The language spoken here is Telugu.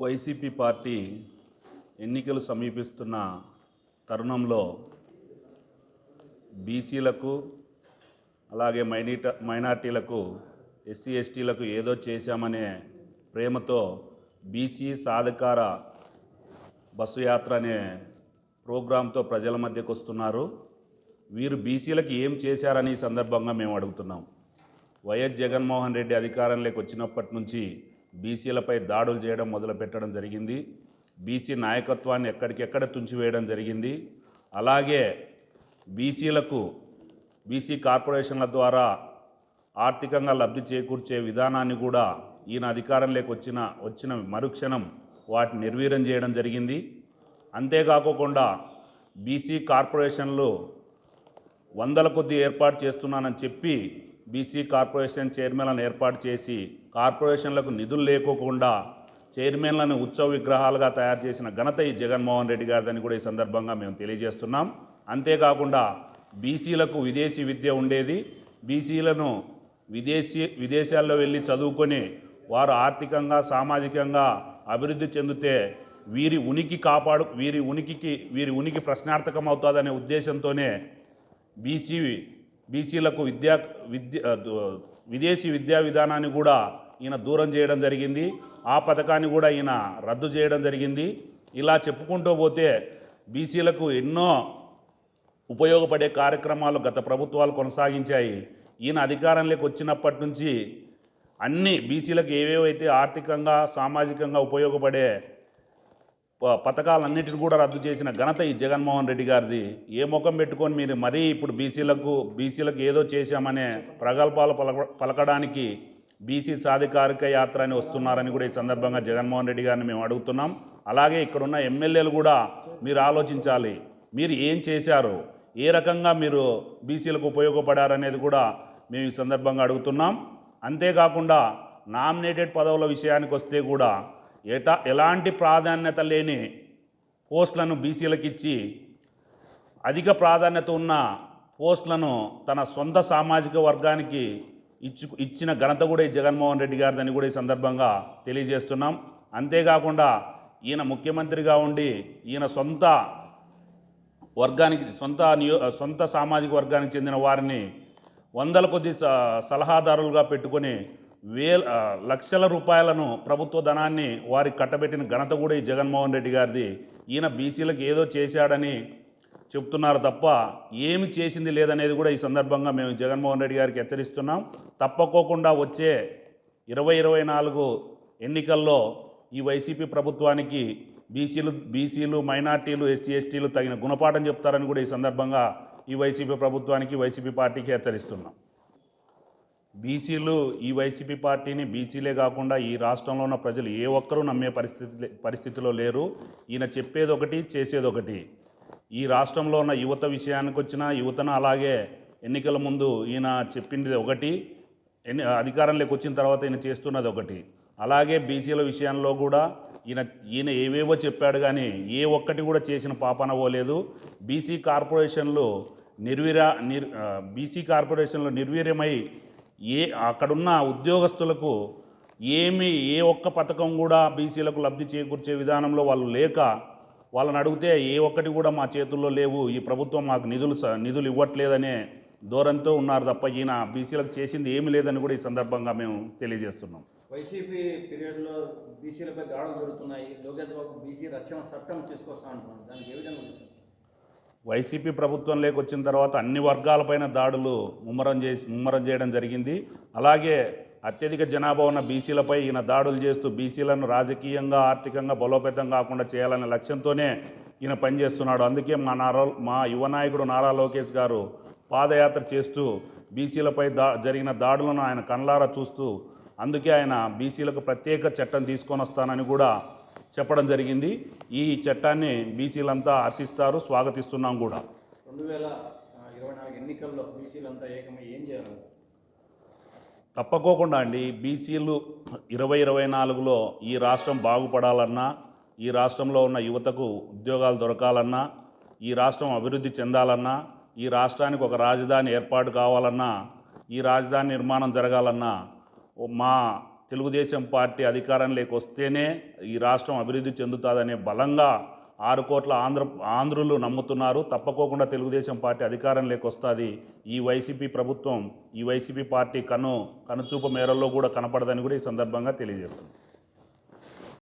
వైసీపీ పార్టీ ఎన్నికలు సమీపిస్తున్న తరుణంలో బీసీలకు అలాగే మైనీట మైనార్టీలకు ఎస్సీ ఎస్టీలకు ఏదో చేశామనే ప్రేమతో బీసీ సాధికార బస్సు యాత్ర అనే ప్రోగ్రాంతో ప్రజల మధ్యకు వస్తున్నారు. వీరు బీసీలకు ఏం చేశారని ఈ సందర్భంగా మేము అడుగుతున్నాం. వైఎస్ జగన్మోహన్ రెడ్డి అధికారంలోకి వచ్చినప్పటి నుంచి బీసీలపై దాడులు చేయడం మొదలుపెట్టడం జరిగింది. బీసీ నాయకత్వాన్ని ఎక్కడికెక్కడ తుంచివేయడం జరిగింది. అలాగే బీసీలకు బీసీ కార్పొరేషన్ల ద్వారా ఆర్థికంగా లబ్ధి చేకూర్చే విధానాన్ని కూడా ఈయన అధికారంలోకి వచ్చిన వచ్చిన మరుక్షణం వాటిని నిర్వీర్యం చేయడం జరిగింది. అంతేకాకుండా బీసీ కార్పొరేషన్లు వందల కొద్ది ఏర్పాటు చేస్తున్నానని చెప్పి బీసీ కార్పొరేషన్ చైర్మన్లను ఏర్పాటు చేసి కార్పొరేషన్లకు నిధులు లేకోకుండా చైర్మన్లను ఉత్సవ విగ్రహాలుగా తయారు చేసిన ఘనత ఈ జగన్మోహన్ రెడ్డి గారిదని కూడా ఈ సందర్భంగా మేము తెలియజేస్తున్నాం. అంతేకాకుండా బీసీలకు విదేశీ విద్య ఉండేది. బీసీలను విదేశీ విదేశాల్లో వెళ్ళి చదువుకొని వారు ఆర్థికంగా సామాజికంగా అభివృద్ధి చెందితే వీరి ఉనికి కాపాడు వీరి ఉనికికి వీరి ఉనికి ప్రశ్నార్థకం అవుతుందనే ఉద్దేశంతోనే బీసీ బీసీలకు విద్యా విద్య విదేశీ విద్యా విధానాన్ని కూడా ఈయన దూరం చేయడం జరిగింది. ఆ పథకాన్ని కూడా ఈయన రద్దు చేయడం జరిగింది. ఇలా చెప్పుకుంటూ పోతే బీసీలకు ఎన్నో ఉపయోగపడే కార్యక్రమాలు గత ప్రభుత్వాలు కొనసాగించాయి. ఈయన అధికారంలోకి వచ్చినప్పటి నుంచి అన్ని బీసీలకు ఏవేవైతే ఆర్థికంగా సామాజికంగా ఉపయోగపడే పథకాలన్నిటిని కూడా రద్దు చేసిన ఘనత ఈ జగన్మోహన్ రెడ్డి గారిది. ఏ ముఖం పెట్టుకొని మీరు మరీ ఇప్పుడు బీసీలకు బీసీలకు ఏదో చేశామనే ప్రగల్భాలు పలక పలకడానికి బీసీ సాధికారిక యాత్ర అని వస్తున్నారని కూడా ఈ సందర్భంగా జగన్మోహన్ రెడ్డి గారిని మేము అడుగుతున్నాం. అలాగే ఇక్కడున్న ఎమ్మెల్యేలు కూడా మీరు ఆలోచించాలి. మీరు ఏం చేశారు? ఏ రకంగా మీరు బీసీలకు ఉపయోగపడారనేది కూడా మేము ఈ సందర్భంగా అడుగుతున్నాం. అంతేకాకుండా నామినేటెడ్ పదవుల విషయానికి వస్తే కూడా ఏటా ఎలాంటి ప్రాధాన్యత లేని పోస్టులను బీసీలకు ఇచ్చి అధిక ప్రాధాన్యత ఉన్న పోస్టులను తన సొంత సామాజిక వర్గానికి ఇచ్చు ఇచ్చిన ఘనత కూడా ఈ జగన్మోహన్ రెడ్డి గారిదని కూడా ఈ సందర్భంగా తెలియజేస్తున్నాం. అంతేకాకుండా ఈయన ముఖ్యమంత్రిగా ఉండి ఈయన సొంత వర్గానికి సొంత నియో సొంత సామాజిక వర్గానికి చెందిన వారిని వందల కొద్ది స- సలహాదారులుగా పెట్టుకొని వేల లక్షల రూపాయలను ప్రభుత్వ ధనాన్ని వారికి కట్టబెట్టిన ఘనత కూడా ఈ జగన్మోహన్ రెడ్డి గారిది. ఈయన బీసీలకు ఏదో చేశాడని చెప్తున్నారు తప్ప ఏమి చేసింది లేదనేది కూడా ఈ సందర్భంగా మేము జగన్మోహన్ రెడ్డి గారికి హెచ్చరిస్తున్నాం. తప్పకోకుండా వచ్చే ఇరవై ఇరవై నాలుగు ఎన్నికల్లో ఈ వైసీపీ ప్రభుత్వానికి బీసీలు బీసీలు మైనార్టీలు ఎస్సీ ఎస్టీలు తగిన గుణపాఠం చెప్తారని కూడా ఈ సందర్భంగా ఈ వైసీపీ ప్రభుత్వానికి వైసీపీ పార్టీకి హెచ్చరిస్తున్నాం. బీసీలు ఈ వైసీపీ పార్టీని బీసీలే కాకుండా ఈ రాష్ట్రంలో ఉన్న ప్రజలు ఏ ఒక్కరూ నమ్మే పరిస్థితి పరిస్థితిలో లేరు. ఈయన చెప్పేది ఒకటి చేసేది ఒకటి. ఈ రాష్ట్రంలో ఉన్న యువత విషయానికి వచ్చిన యువతను అలాగే ఎన్నికల ముందు ఈయన చెప్పింది ఒకటి ఎన్ని అధికారంలోకి వచ్చిన తర్వాత ఈయన చేస్తున్నది ఒకటి. అలాగే బీసీల విషయంలో కూడా ఈయన ఈయన ఏవేవో చెప్పాడు కానీ ఏ ఒక్కటి కూడా చేసిన పాపన పోలేదు బీసీ కార్పొరేషన్లు నిర్వీర్య నిర్ బీసీ కార్పొరేషన్లు నిర్వీర్యమై ఏ అక్కడున్న ఉద్యోగస్తులకు ఏమి ఏ ఒక్క పథకం కూడా బీసీలకు లబ్ధి చేకూర్చే విధానంలో వాళ్ళు లేక వాళ్ళని అడిగితే ఏ ఒక్కటి కూడా మా చేతుల్లో లేవు ఈ ప్రభుత్వం మాకు నిధులు స- నిధులు ఇవ్వట్లేదనే దూరంతో ఉన్నారు తప్ప ఈయన బీసీలకు చేసింది ఏమీ లేదని కూడా ఈ సందర్భంగా మేము తెలియజేస్తున్నాం. వైసీపీ పీరియడ్లో బీసీలపై దాడులు జరుగుతున్నాయి లోకేష్ బాబు బీసీ రక్షణ చట్టం తీసుకొస్తా అంటున్నాను దానికి ఏ విధంగా వైసీపీ ప్రభుత్వంలోకి వచ్చిన తర్వాత అన్ని వర్గాలపైన దాడులు ముమ్మరం చేసి ముమ్మరం చేయడం జరిగింది. అలాగే అత్యధిక జనాభా ఉన్న బీసీలపై ఈయన దాడులు చేస్తూ బీసీలను రాజకీయంగా ఆర్థికంగా బలోపేతం కాకుండా చేయాలనే లక్ష్యంతోనే ఈయన పనిచేస్తున్నాడు. అందుకే మా నారా మా యువ నాయకుడు నారా లోకేష్ గారు పాదయాత్ర చేస్తూ బీసీలపై దా జరిగిన దాడులను ఆయన కన్లారా చూస్తూ అందుకే ఆయన బీసీలకు ప్రత్యేక చట్టం తీసుకొని వస్తానని కూడా చెప్పడం జరిగింది. ఈ చట్టాన్ని బీసీలంతా హర్షిస్తారు స్వాగతిస్తున్నాం కూడా. రెండు వేల ఇరవై నాలుగు ఎన్నికల్లో బీసీలంతా ఏకమై ఏం చేయాలి? తప్పకోకుండా అండి. బీసీలు ఇరవై ఇరవై నాలుగులో ఈ రాష్ట్రం బాగుపడాలన్నా ఈ రాష్ట్రంలో ఉన్న యువతకు ఉద్యోగాలు దొరకాలన్నా ఈ రాష్ట్రం అభివృద్ధి చెందాలన్నా ఈ రాష్ట్రానికి ఒక రాజధాని ఏర్పాటు కావాలన్నా ఈ రాజధాని నిర్మాణం జరగాలన్నా మా తెలుగుదేశం పార్టీ అధికారంలోకి వస్తేనే ఈ రాష్ట్రం అభివృద్ధి చెందుతుందనే బలంగా ఆరు కోట్ల ఆంధ్ర ఆంధ్రులు నమ్ముతున్నారు. తప్పకోకుండా తెలుగుదేశం పార్టీ అధికారంలోకి వస్తుంది. ఈ వైసీపీ ప్రభుత్వం ఈ వైసీపీ పార్టీ కను కనుచూపు మేరల్లో కూడా కనపడదని కూడా ఈ సందర్భంగా తెలియజేస్తుంది.